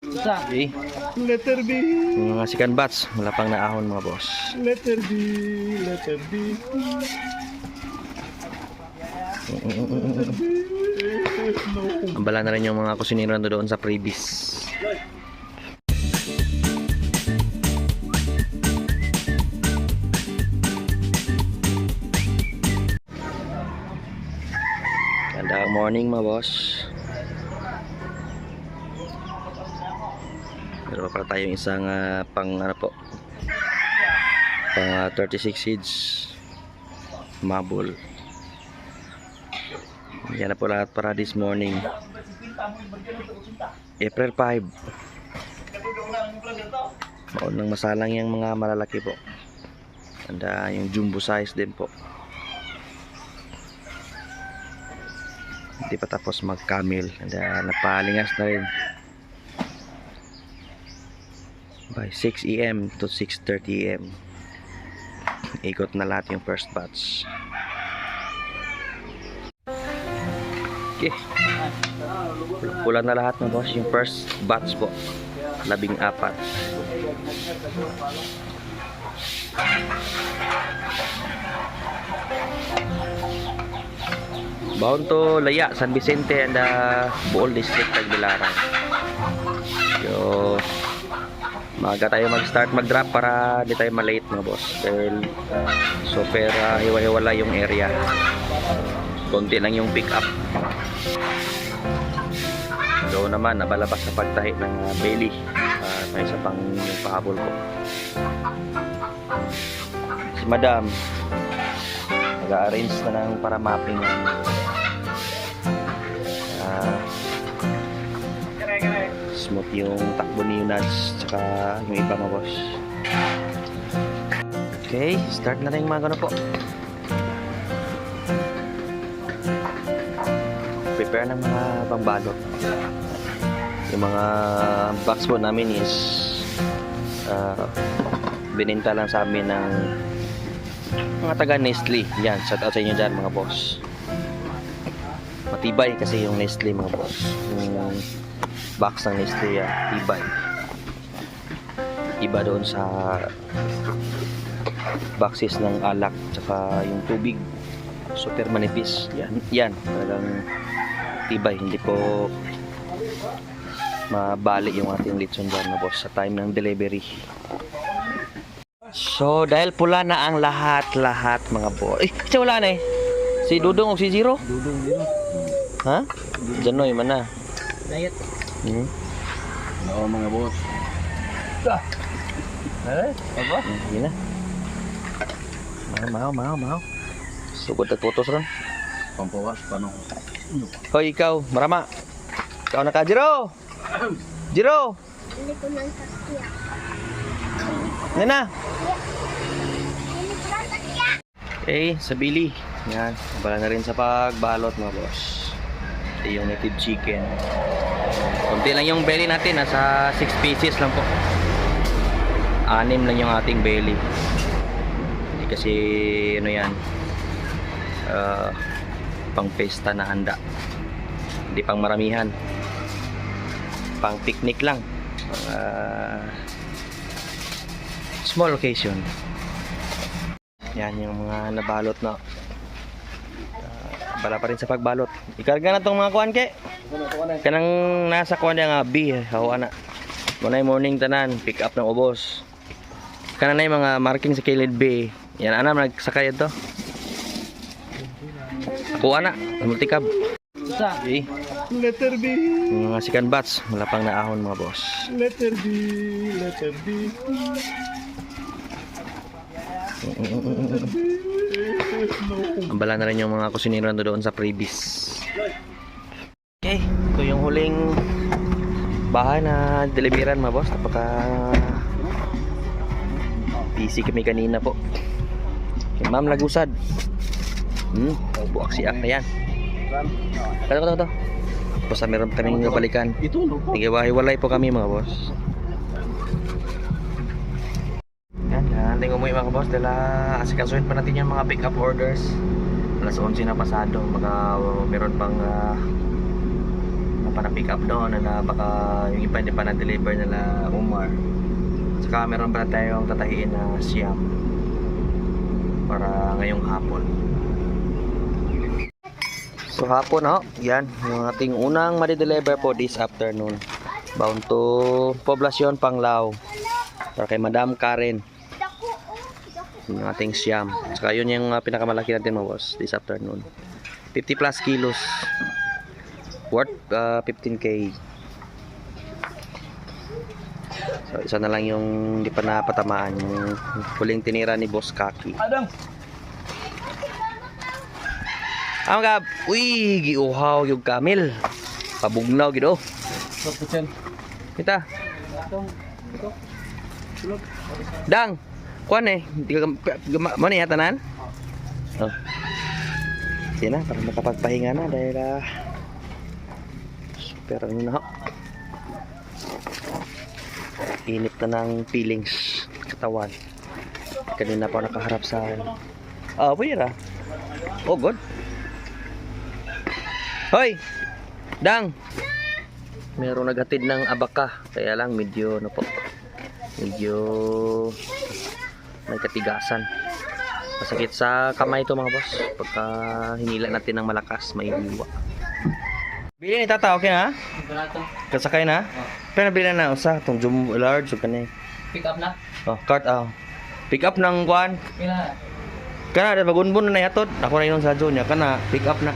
Okay. Letter B, Mga sikan bats, wala pang naahon mga boss. letter B, letter B. No. Ambala na rin yung mga kusinero na doon sa previous. Gandang morning mga boss. Meron pa pala tayong isang ah, pang ano po pang ah, 36 seeds mabul. Yan na po lahat para this morning. April 5. Maon nang masalang yung mga malalaki po. Anda yung jumbo size din po. Hindi pa tapos mag-camel. Anda napalingas na rin. By 6 am to 6.30 am. Ikot na lahat yung first batch. Okay. Pula na lahat ng boss. Yung first batch po. Labing apat. Bound to Laya, San Vicente and uh, Bool District, Tagbilaran. So, maaga tayo mag-start mag-drop para di tayo malate mga boss. Dahil super uh, hiwa-hiwala yung area. Konti lang yung pick up. So naman, nabalabas sa pagtahi ng uh, Bailey. Uh, may isa pang pahabol ko. Si Madam, nag-arrange na ng para mapping ng smooth yung takbo ni Yunads tsaka yung iba mga boss. Okay, start na rin mga ganun po. prepare ng mga pambalot. Yung mga box po namin is uh, bininta lang sa amin ng mga taga Nestle. Yan, shout out sa inyo dyan mga boss. Matibay kasi yung Nestle mga boss. Yung box ng Nestle yan, tibay. Iba doon sa boxes ng alak tsaka yung tubig. Super manipis yan. Yan. Talagang tibay hindi po mabali yung ating litson dyan na boss sa time ng delivery. So dahil pula na ang lahat lahat mga boss. Eh wala na eh. Si Dudong o si Zero? Dudong dito. ha? Janoy man na Diet. Hmm? Oo mga boss. Eh, apa? yun na mahaw mahaw mahaw sugod at putos ron Pampawas, paano? Hoy, ikaw, marama. Ikaw na ka, Jiro! Jiro! Hindi ko nang sakya. Hindi sakya. Okay, sa Billy. Yan, bala na rin sa pagbalot mga boss. Ito yung native chicken. Kunti lang yung belly natin, nasa 6 pieces lang po. Anim lang yung ating belly. Hindi kasi, ano yan, ah, pang pesta na handa. Hindi pang maramihan. Pang picnic lang. Ah, small occasion. Yan yung mga nabalot na. Bala pa rin sa pagbalot. Ikarga na tong mga kuan ke. Kanang nasa kuan nga B, hawa na. Muna yung morning tanan, pick up ng ubos. Kana na yung mga marking sa kilid B. Yan ana nagsakay ito. Kuha na, multikab. Isa. Okay. Letter B, mga sikan bats, wala pang naahon mga boss. letter B, letter B. No. Ambala na rin yung mga kusinero na doon sa previous. Okay, ito yung huling bahay na deliveran mga boss. Napaka busy kami kanina po. Kay Ma'am Lagusad. Hmm, buwak siyak na yan. Ito, ito, ito. Basta meron kaming balikan. Ito, no po. Hiwa-hiwalay po kami mga boss. Nating umuwi mga boss dahil uh, asikasuhin pa natin yung mga pick up orders. Alas 11 na pasado, baka meron pang uh, pa na pick up doon na baka yung iba hindi pa na-deliver nila Umar. Saka meron pa tayong tatahiin na siyam para ngayong hapon. So hapon ho, yan, yung ating unang madi-deliver po this afternoon. Bound to Poblacion Panglao. Para kay Madam Karen, oh. Yung ating siyam. Saka yun yung uh, pinakamalaki natin mo boss this afternoon. 50 plus kilos. Worth uh, 15k. So isa na lang yung hindi pa napatamaan yung huling tinira ni Boss Kaki. Adang. Ang gab, uy, giuhaw yung kamil. Pabugnaw gido. Kita. Dang. Kuan eh, di ka mo ni tanan? Oh. Sige na, para makapagpahinga na dahil ah, super ano na. Init na ng feelings katawan. Kanina pa nakaharap sa Ah, pwede ra. Oh, good. Hoy! Dang! Meron naghatid ng abaka. Kaya lang medyo ano po. Medyo may katigasan. Masakit sa kamay to mga boss. Pagka hinila natin ng malakas, may hiwa. Bili ni tata, okay na? Kasakay na? Pero nabili na usa tong jumbo large o kanay. Pick up na. Oh, cart ah. Pick up ng kwan. Kaya Kana da bagunbon na yatod. Ako na yun sa niya kana pick up na.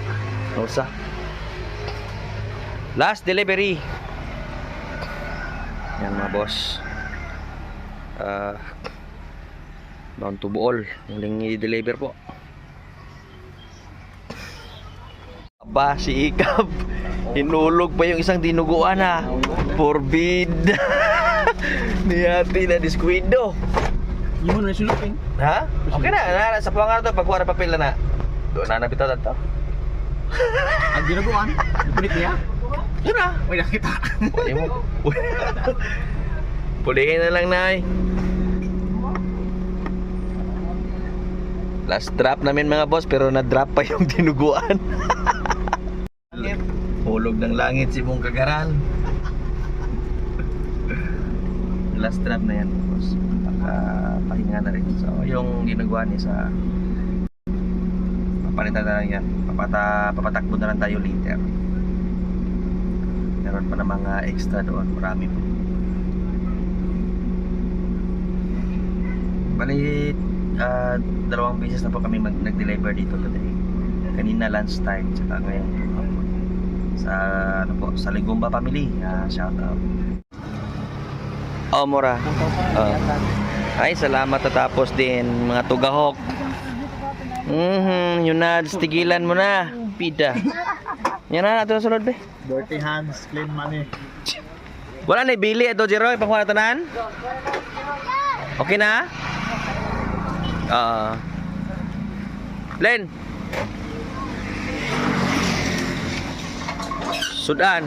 Usa. Last delivery. Yan mga boss. Ah bound to Bool. Muling i-deliver po. Aba, si Ikab. Hinulog pa yung isang dinuguan ha. Forbid. Niyati na disquido. Yun na sulupin. Ha? Okay na, na sa pangalan to pagkuha na papel na na. Doon na nabitaw to. Ang ginaguan. Punit niya. Yun na. May nakita. Pulihin na lang, Nay. Last drop namin mga boss pero na-drop pa yung dinuguan. Hulog ng langit si mong kagaran. Last drop na yan boss. Baka pahinga na rin. So yung dinuguan is sa papalitan na lang yan. Papata, papatakbo na lang tayo later. Meron pa na mga extra doon. Marami po. Bali, ah, dalawang beses na po kami mag nag-deliver dito today. Kanina lunchtime, tsaka ngayon po hapon. Sa, ano po, sa Ligumba family. Ah, shout out. Oh, Mora. Ah. Ay, salamat tatapos din mga tugahok. Mhm, yun na, tigilan mo na. Pida. Yan na, natin sunod be. Dirty hands, clean money. Wala na ibili ito, Jeroy, pang tanan? Okay na? Ah. Len. Sudan.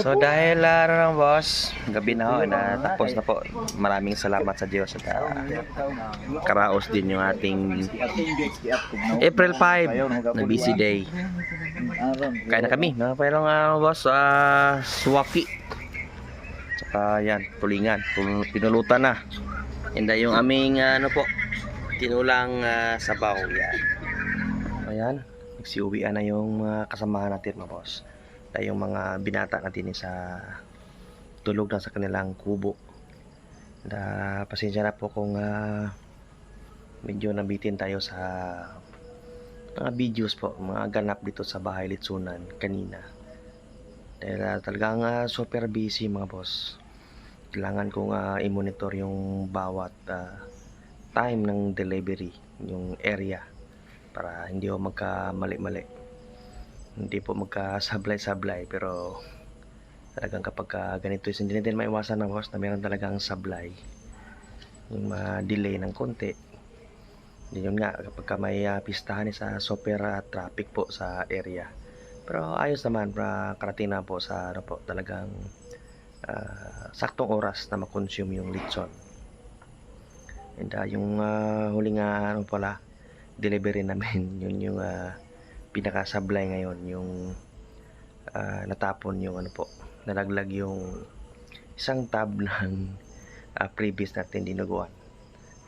So dahil uh, ano lang boss, gabi na ho, na tapos na po. Maraming salamat sa Diyos at uh, karaos din yung ating April 5 na busy day. Kain na kami, no? Pero nga boss, ah, suwaki. Tsaka yan, tulingan, tul- pinulutan na. Uh, yung aming ah, ano po, tinulang ah, sabaw yan. Ayan, nagsiuwian na yung mga kasamahan natin mga boss. Dahil yung mga binata natin sa tulog na sa kanilang kubo. Da, pasensya na po kung ah, medyo nabitin tayo sa mga videos po, mga ganap dito sa bahay Litsunan kanina. Dahil ah, talagang ah, super busy mga boss. Kailangan kong ah, i-monitor yung bawat ah, time ng delivery, yung area para hindi ho magkamali-mali. Hindi po magka-sablay-sablay pero talagang kapag ah, ganito is hindi natin maiwasan ng boss na meron talagang sablay yung ma-delay ng konti yun nga kapag ka may ah, pistahan sa super ah, traffic po sa area pero ayos naman para karating na po sa ano po talagang ah, saktong oras na makonsume yung litson and ah, yung ah, huling ah, ano pala delivery namin yun yung ah, pinakasablay ngayon yung ah, natapon yung ano po nalaglag yung isang tab ng ah, previous natin dinuguan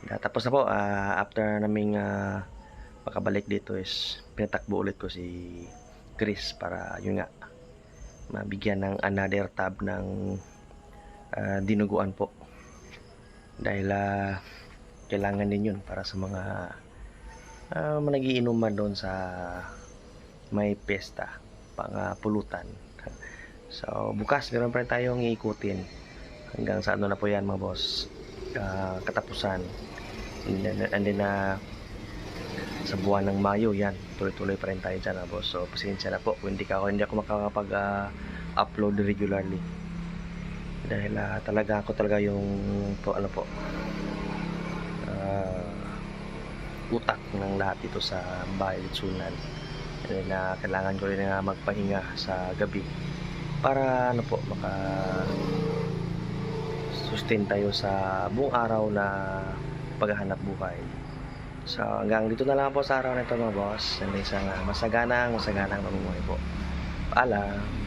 Na- tapos na po ah, after naming ah, makabalik dito is pinatakbo ulit ko si Chris para yun nga mabigyan ng another tab ng ah, dinuguan po. Dahil ah, kailangan din yun para sa mga uh, nagiinuman doon sa may pesta pang pulutan so bukas meron pa rin tayong iikutin. Hanggang sa ano na po yan mga boss ah, katapusan. And then, and then ah, sa buwan ng Mayo yan. Tuloy-tuloy pa rin tayo dyan mga boss. So pasensya na po. Kung hindi, ka, hindi ako makakapag ah, upload regularly. Dahil ah, talaga ako talaga yung po, ano po ah, utak ng lahat ito sa bahay litsunan na kailangan ko rin nga magpahinga sa gabi para ano po maka sustain tayo sa buong araw na paghahanap buhay so hanggang dito na lang po sa araw na ito mga boss. And isang ah, masaganang masaganang mamumuhay po. Paalam